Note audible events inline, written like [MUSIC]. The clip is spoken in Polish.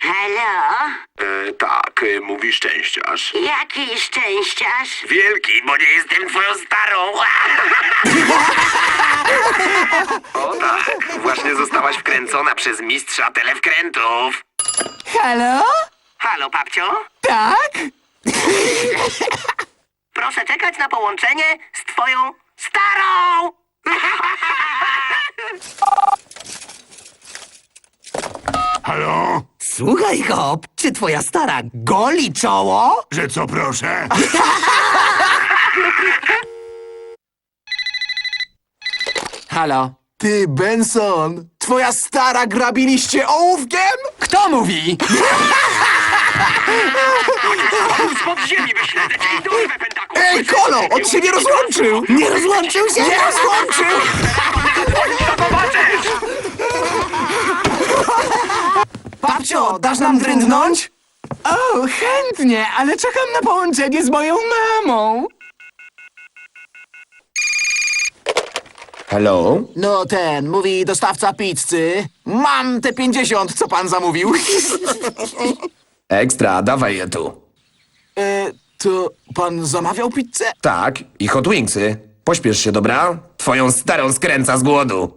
Halo? E, tak, e, mówi szczęściarz. Jaki szczęściarz? Wielki, bo nie jestem twoją starą. [LAUGHS] o tak, właśnie zostałaś wkręcona przez mistrza telewkrętów. Halo? Halo, babcio? Tak? Proszę czekać na połączenie z twoją starą! [LAUGHS] Halo? Słuchaj, Hop, czy twoja stara goli czoło? Że co proszę? [LAUGHS] Halo? Ty, Benson, twoja stara grabiliście ołówkiem? Kto mówi? Z podziemi wyśledzę cię i dorwę pentaku. Ej, Kolo, on się nie rozłączył! Nie rozłączył się? Nie rozłączył! [LAUGHS] Babcio, dasz nam drędnąć? O, chętnie, ale czekam na połączenie z moją mamą. Hello? No ten, mówi dostawca pizzy. Mam te 50, co pan zamówił. [LAUGHS] Ekstra, dawaj je tu. e, to pan zamawiał pizzę? Tak, i hot wingsy. Pośpiesz się, dobra? Twoją starą skręca z głodu.